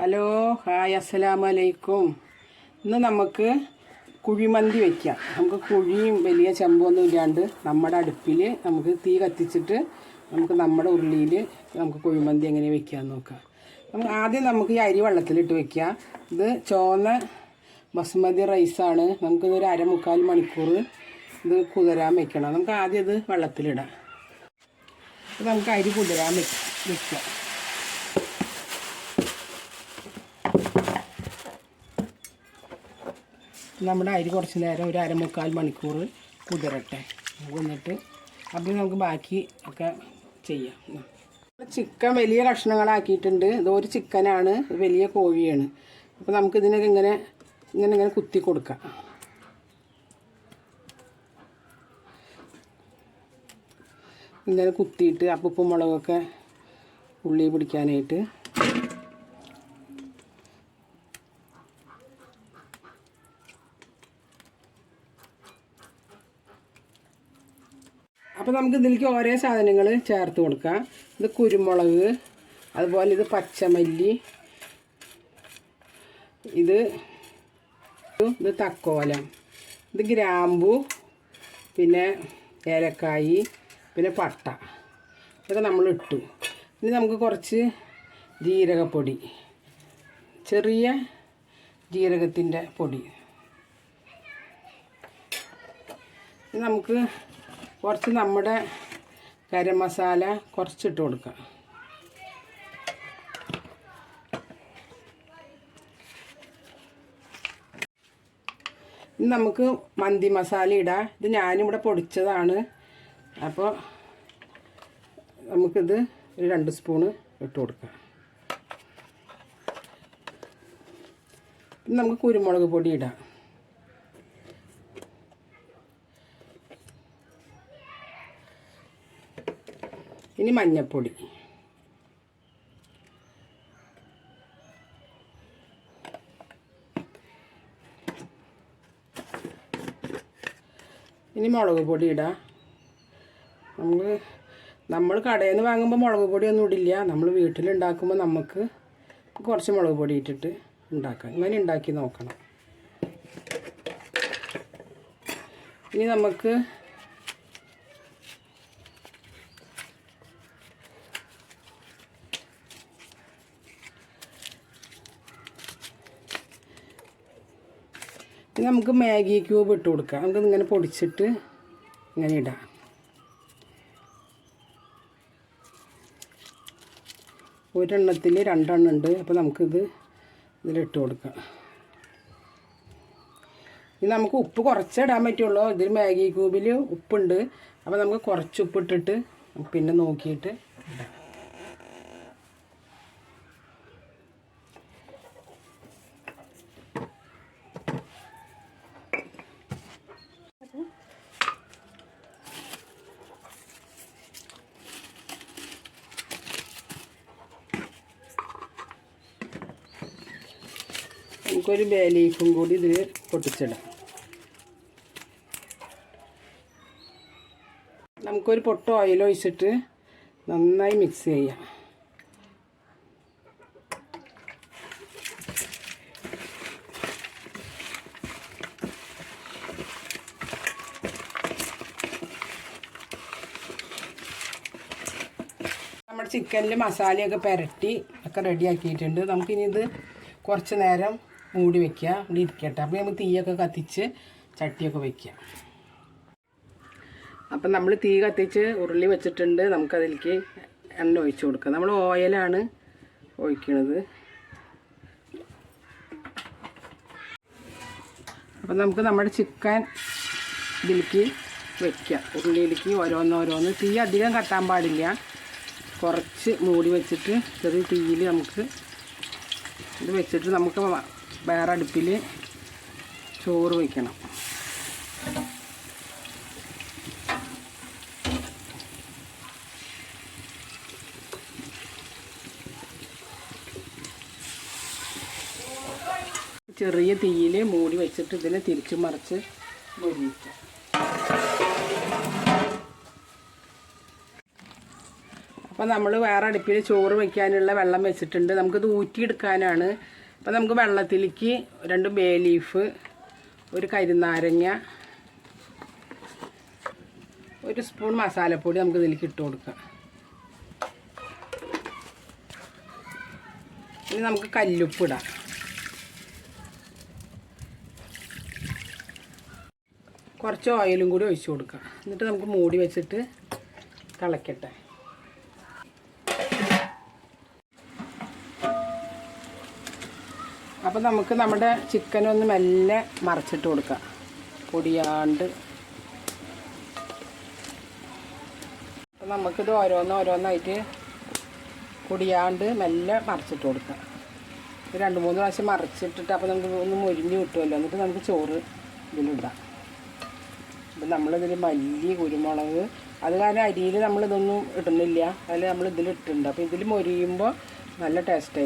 Hello hi അസ്സലാമു അലൈക്കും ഇന്ന് നമുക്ക് കുഴിമന്തി വയ്ക്കാം നമുക്ക് കുഴിയും വലിയ ചെമ്പൊന്നും ഇല്ലാണ്ട് നമ്മുടെ അടുപ്പിൽ നമുക്ക് തീ കത്തിച്ചിട്ട് നമുക്ക് നമ്മുടെ ഉരുളിയിൽ നമുക്ക് കുഴിമന്തി എങ്ങനെ വെക്കാമെന്ന് നോക്കാം. നമുക്ക് ആദ്യം നമുക്ക് ഈ അരി വെള്ളത്തിലിട്ട് വെക്കാം. ഇത് ചോന്ന ബസുമതി റൈസാണ്. നമുക്കിതൊരു അരമുക്കാൽ മണിക്കൂർ ഇത് കുതിരാൻ വെക്കണം. നമുക്ക് ആദ്യം ഇത് വെള്ളത്തിലിടാം. നമുക്ക് അരി കുതിരാൻ വെക്ക. നമ്മുടെ അരി കുറച്ച് നേരം ഒരു അരമുക്കാൽ മണിക്കൂർ കുതിരട്ടെ. എന്നിട്ട് അപ്പം നമുക്ക് ബാക്കി ഒക്കെ ചെയ്യാം. ചിക്കൻ വലിയ കഷ്ണങ്ങളാക്കിയിട്ടുണ്ട്. ഇത് ഒരു ചിക്കനാണ്. വലിയ കോഴിയാണ്. അപ്പോൾ നമുക്ക് ഇതിനൊക്കെ ഇങ്ങനെ ഇങ്ങനെ ഇങ്ങനെ കുത്തി കൊടുക്കാം. ഇങ്ങനെ കുത്തിയിട്ട് അപ്പുപ്പും മുളകൊക്കെ ഉള്ളി പിടിക്കാനായിട്ട് അപ്പോൾ നമുക്ക് ഇതിലേക്ക് ഓരോ സാധനങ്ങൾ ചേർത്ത് കൊടുക്കാം. ഇത് കുരുമുളക് അതുപോലെ ഇത് പച്ചമല്ലി ഇത് ഇത് തക്കോലം ഇത് ഗ്രാമ്പു പിന്നെ ഏലക്കായി പിന്നെ പട്ട. ഇതൊക്കെ നമ്മൾ ഇട്ടു. ഇനി നമുക്ക് കുറച്ച് ജീരകപ്പൊടി ചെറിയ ജീരകത്തിന്റെ പൊടി. നമുക്ക് കുറച്ച് നമ്മുടെ ഗരം മസാല കുറച്ചിട്ട് കൊടുക്കുക ഇനി നമുക്ക് മന്തി മസാല ഇടാം. ഇത് ഞാനിവിടെ പൊടിച്ചതാണ്. അപ്പോൾ നമുക്കിത് ഒരു രണ്ട് സ്പൂണ് ഇട്ട് കൊടുക്കാം. നമുക്ക് കുരുമുളക് പൊടി ഇടാം. ഇനി മഞ്ഞൾപ്പൊടി ഇനി മുളക് പൊടി ഇടാം. നമ്മൾ നമ്മൾ കടയിൽ നിന്ന് വാങ്ങുമ്പോൾ മുളക് പൊടിയൊന്നും ഇടില്ല. നമ്മൾ വീട്ടിലുണ്ടാക്കുമ്പോൾ നമുക്ക് കുറച്ച് മുളക് പൊടി ഇട്ടിട്ട് ഉണ്ടാക്കാം. ഇങ്ങനെ ഉണ്ടാക്കി നോക്കണം. ഇനി നമുക്ക് ഇനി നമുക്ക് മാഗി ക്യൂബ് ഇട്ട് കൊടുക്കാം. നമുക്ക് ഇങ്ങനെ പൊടിച്ചിട്ട് ഇങ്ങനെ ഇടാം. ഒരെണ്ണത്തിൽ രണ്ടെണ്ണം ഉണ്ട്. അപ്പോൾ നമുക്കിത് ഇതിലിട്ട് കൊടുക്കാം. ഇനി നമുക്ക് ഉപ്പ് കുറച്ചേ ഇടാൻ പറ്റുള്ളൂ. ഇതിൽ മാഗി ക്യൂബിൽ ഉപ്പുണ്ട്. അപ്പോൾ നമുക്ക് കുറച്ച് ഉപ്പിട്ടിട്ട് പിന്നെ നോക്കിയിട്ട് ഇടാം. നമുക്കൊരു ബേ ലീഫും കൂടി ഇതിൽ പൊട്ടിച്ചിടാം. നമുക്കൊരു പൊട്ട ഓയിൽ ഒഴിച്ചിട്ട് നന്നായി മിക്സ് ചെയ്യാം. നമ്മുടെ ചിക്കനിൽ മസാലയൊക്കെ പുരട്ടി ഒക്കെ റെഡിയാക്കിയിട്ടുണ്ട് നമുക്കിനി ഇത് കുറച്ച് നേരം മൂടി വെക്കുക. ഇവിടെ ഇരിക്കട്ടെ. അപ്പോൾ നമുക്ക് തീയൊക്കെ കത്തിച്ച് ചട്ടിയൊക്കെ വയ്ക്കുക അപ്പം നമ്മൾ തീ കത്തിച്ച് ഉരുളി വെച്ചിട്ടുണ്ട്. നമുക്കതിലേക്ക് എണ്ണ ഒഴിച്ചു കൊടുക്കുക നമ്മൾ ഓയിലാണ് ഒഴിക്കണത്. അപ്പം നമുക്ക് നമ്മുടെ ചിക്കൻ ഇതിലേക്ക് വെക്കാം. ഉരുളിയിലേക്ക് ഓരോന്നോരോന്ന്. തീ അധികം കത്താൻ പാടില്ല. കുറച്ച് മൂടി വെച്ചിട്ട് ചെറിയ തീയിൽ നമുക്ക് ഇത് വെച്ചിട്ട് നമുക്ക് വേറെ അടുപ്പിൽ ചോറ് വയ്ക്കണം ചെറിയ തീയിൽ മൂടി വെച്ചിട്ട് ഇതിനെ തിരിച്ചു മറിച്ച് വേവിക്കാം. അപ്പോൾ നമ്മൾ വേറെ അടുപ്പിൽ ചോറ് വയ്ക്കാനുള്ള വെള്ളം വെച്ചിട്ടുണ്ട്. നമുക്കിത് ഊറ്റിയെടുക്കാനാണ് അപ്പോൾ നമുക്ക് വെള്ളത്തിലേക്ക് രണ്ട് ബേ ലീഫ് ഒരു കരിനാരങ്ങ ഒരു സ്പൂൺ മസാലപ്പൊടി നമുക്ക് ഇതിലേക്ക് ഇട്ട് കൊടുക്കാം. ഇനി നമുക്ക് കല്ലുപ്പ് ഇടാം. കുറച്ച് ഓയിലും കൂടി ഒഴിച്ചു കൊടുക്കാം. എന്നിട്ട് നമുക്ക് മൂടി വെച്ചിട്ട് തിളക്കട്ടെ. അപ്പം നമുക്ക് നമ്മുടെ ചിക്കനൊന്ന് മെല്ലെ മറച്ചിട്ട് കൊടുക്കാം. പൊടിയാണ്ട്. അപ്പം നമുക്കിത് ഓരോന്ന് ഓരോന്നായിട്ട് പൊടിയാണ്ട് മെല്ലെ മറച്ചിട്ട് കൊടുക്കാം. രണ്ട് മൂന്ന് പ്രാവശ്യം മറിച്ചിട്ടിട്ട് അപ്പോൾ നമുക്ക് ഒന്ന് മുരിഞ്ഞ് കിട്ടുമല്ലോ എന്നിട്ട് നമുക്ക് ചോറ് ഇതിലിടാം. അപ്പം നമ്മളിതിൽ മല്ലി കുരുമുളക് അത് കാരണം അരിയിൽ നമ്മളിതൊന്നും ഇടുന്നില്ല. അതിൽ ഇട്ടിട്ടുണ്ട് അപ്പോൾ ഇതിൽ മൊരിയുമ്പോൾ നല്ല ടേസ്റ്റ്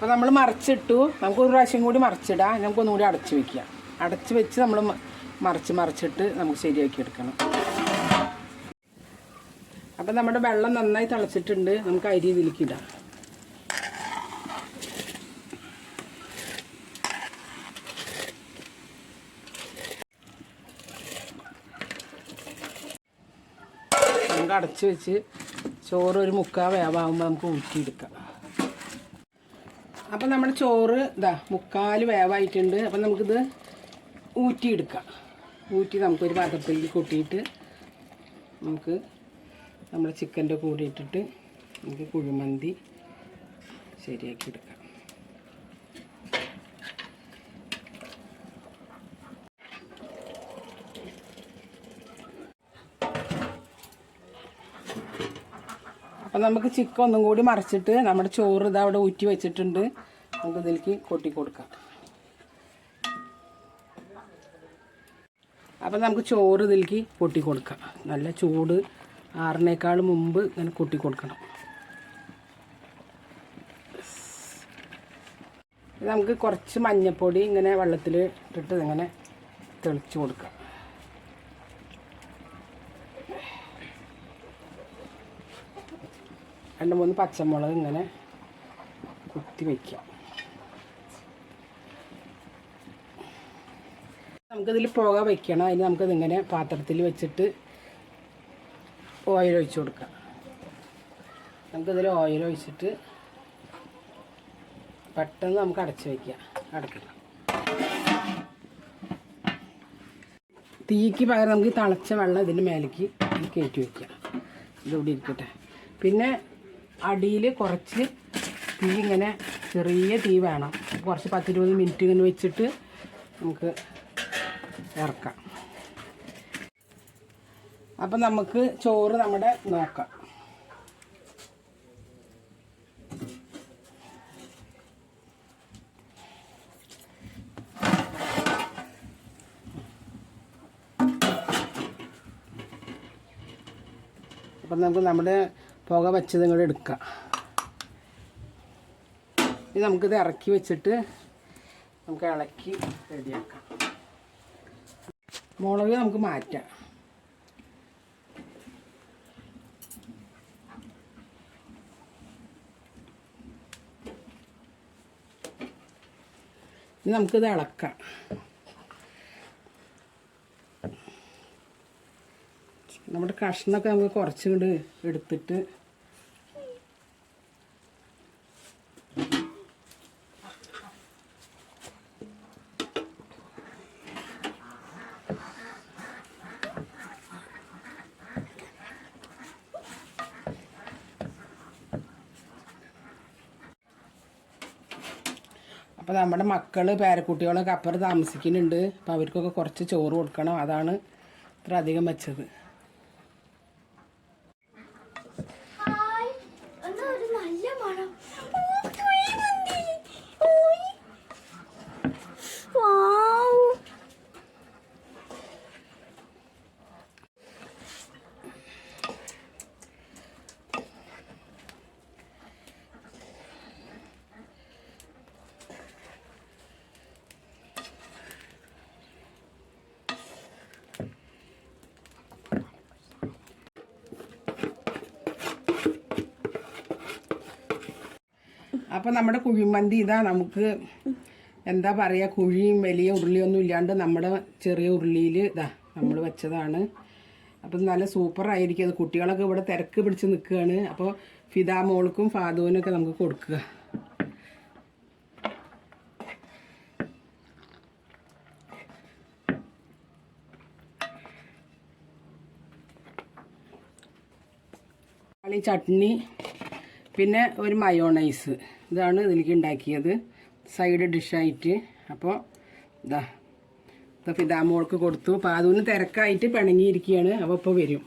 അപ്പോൾ നമ്മൾ മറിച്ചിട്ടു. നമുക്ക് ഒരു പ്രാവശ്യം കൂടി മറിച്ചിടാം. നമുക്ക് കൂടി അടച്ചു വെക്കാം. അടച്ചു വെച്ച് നമ്മൾ മറിച്ച് മറിച്ചിട്ട് നമുക്ക് ശരിയാക്കി എടുക്കണം. അപ്പം നമ്മുടെ വെള്ളം നന്നായി തിളച്ചിട്ടുണ്ട്. നമുക്ക് അരി ഇതിലേക്ക് ഇടാം. അടച്ച് വെച്ച് ചോറ് ഒരു മുക്കാൽ വേവാകുമ്പോൾ നമുക്ക് ഊറ്റിയെടുക്കാം. അപ്പം നമ്മുടെ ചോറ് ഇതാ മുക്കാൽ വേവായിട്ടുണ്ട്. അപ്പം നമുക്കിത് ഊറ്റിയെടുക്കാം. ഊറ്റി നമുക്കൊരു പാത്രത്തിൽ കൊട്ടിയിട്ട് നമുക്ക് നമ്മുടെ ചിക്കന്റെ കൂടെ ഇട്ടിട്ട് നമുക്ക് കുഴിമന്തി ശരിയാക്കി എടുക്കാം അപ്പം നമുക്ക് ചിക്കൻ ഒന്നും കൂടി മറിച്ചിട്ട് നമ്മുടെ ചോറ് ഇത് അവിടെ ഊറ്റി വെച്ചിട്ടുണ്ട്. നമുക്ക് ഇതിലേക്ക് കൊട്ടി കൊടുക്കാം. അപ്പം നമുക്ക് ചോറ് ഇതിലേക്ക് കൊട്ടി കൊടുക്കാം. നല്ല ചൂട് ആറിനേക്കാൾ മുമ്പ് ഇങ്ങനെ കൊട്ടി കൊടുക്കണം. നമുക്ക് കുറച്ച് മഞ്ഞൾപ്പൊടി ഇങ്ങനെ വെള്ളത്തിൽ ഇട്ടിട്ട് ഇങ്ങനെ തെളിച്ച് കൊടുക്കാം. രണ്ട് മൂന്ന് പച്ചമുളക് ഇങ്ങനെ കുത്തി വയ്ക്കാം നമുക്കിതിൽ പുക വയ്ക്കണം അതിന് നമുക്കിതിങ്ങനെ പാത്രത്തിൽ വെച്ചിട്ട് ഓയിൽ ഒഴിച്ച് കൊടുക്കാം. നമുക്കിതിൽ ഓയിൽ ഒഴിച്ചിട്ട് പെട്ടെന്ന് നമുക്ക് അടച്ചു വയ്ക്കാം അടക്കണം തീക്ക് പകരം നമുക്ക് തിളച്ച വെള്ളം ഇതിന്റെ മേലേക്ക് കയറ്റി വയ്ക്കാം ഇതിവിടെ ഇരിക്കട്ടെ. പിന്നെ അടിയിൽ കുറച്ച് തീ ഇങ്ങനെ ചെറിയ തീ വേണം. കുറച്ച് പത്തിരുപത് മിനിറ്റ് ഇങ്ങനെ വെച്ചിട്ട് നമുക്ക് ഇറക്കാം. അപ്പം നമുക്ക് ചോറ് നമ്മുടെ നോക്കാം. അപ്പം നമുക്ക് നമ്മുടെ പുക വെച്ചത് ഇങ്ങോട്ട് എടുക്കാം. ഇത് നമുക്കിത് ഇറക്കി വെച്ചിട്ട് നമുക്ക് ഇളക്കി റെഡിയാക്കാം. മുളക് നമുക്ക് മാറ്റാം. ഇനി നമുക്കിത് ഇളക്കാം. നമ്മുടെ കഷ്ണമൊക്കെ നമുക്ക് കുറച്ചുകൊണ്ട് എടുത്തിട്ട് അപ്പോൾ നമ്മുടെ മക്കൾ പേരക്കുട്ടികളൊക്കെ അപ്പുറം താമസിക്കുന്നുണ്ട്. അപ്പോൾ അവർക്കൊക്കെ കുറച്ച് ചോറ് കൊടുക്കണം. അതാണ് ഇത്ര അധികം വെച്ചത് ഹായ് എന്നാ ഒരു നല്ല മണം ഓ, കുഴിമന്തി. ഓയ്. വൗ. അപ്പം നമ്മുടെ കുഴിമന്തി ഇതാ നമുക്ക് എന്താ പറയുക കുഴിയും വലിയ ഉരുളിയൊന്നും ഇല്ലാണ്ട് നമ്മുടെ ചെറിയ ഉരുളിയിൽ ഇതാ നമ്മൾ വെച്ചതാണ്. അപ്പം നല്ല സൂപ്പറായിരിക്കും അത് കുട്ടികളൊക്കെ ഇവിടെ തിരക്ക് പിടിച്ച് നിൽക്കുകയാണ്. അപ്പോൾ ഫിദാ മോൾക്കും ഫാദുവിനൊക്കെ നമുക്ക് കൊടുക്കുക. ചട്നി പിന്നെ ഒരു മയോണൈസ് ഇതാണ് ഇതിലേക്ക് ഉണ്ടാക്കിയത്. സൈഡ് ഡിഷായിട്ട് അപ്പോൾ ഇതാ ഇപ്പോൾ ഫിദാമോൾക്ക് കൊടുത്തു. അപ്പോൾ അതൊന്ന് തിരക്കായിട്ട് പിണങ്ങിയിരിക്കുകയാണ്. അപ്പോൾ ഇപ്പോൾ വരും.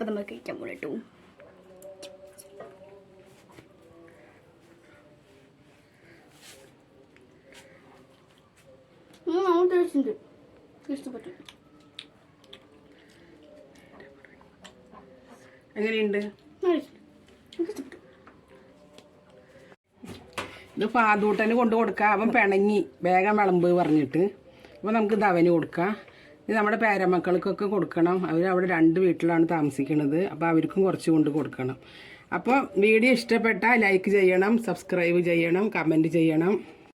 നമ്മൾ കഴിക്കാൻ പോകട്ടോ ഇഷ്ടപ്പെട്ടു എങ്ങനെയുണ്ട്. ഇഷ്ടപ്പെട്ടു ഇത് ഫാദൂട്ടന് കൊണ്ട് കൊടുക്കുക അവൻ പിണങ്ങി. വേഗം വിളമ്പ് പറഞ്ഞിട്ട്. അപ്പോൾ നമുക്ക് ഇത് അവന് കൊടുക്കാം. ഇത് നമ്മുടെ പേരമക്കൾക്കൊക്കെ കൊടുക്കണം. അവർ അവിടെ രണ്ട് വീട്ടിലാണ് താമസിക്കുന്നത്. അപ്പോൾ അവർക്കും കുറച്ച് കൊണ്ട് കൊടുക്കണം. അപ്പോൾ വീഡിയോ ഇഷ്ടപ്പെട്ടാൽ ലൈക്ക് ചെയ്യണം സബ്സ്ക്രൈബ് ചെയ്യണം കമന്റ് ചെയ്യണം.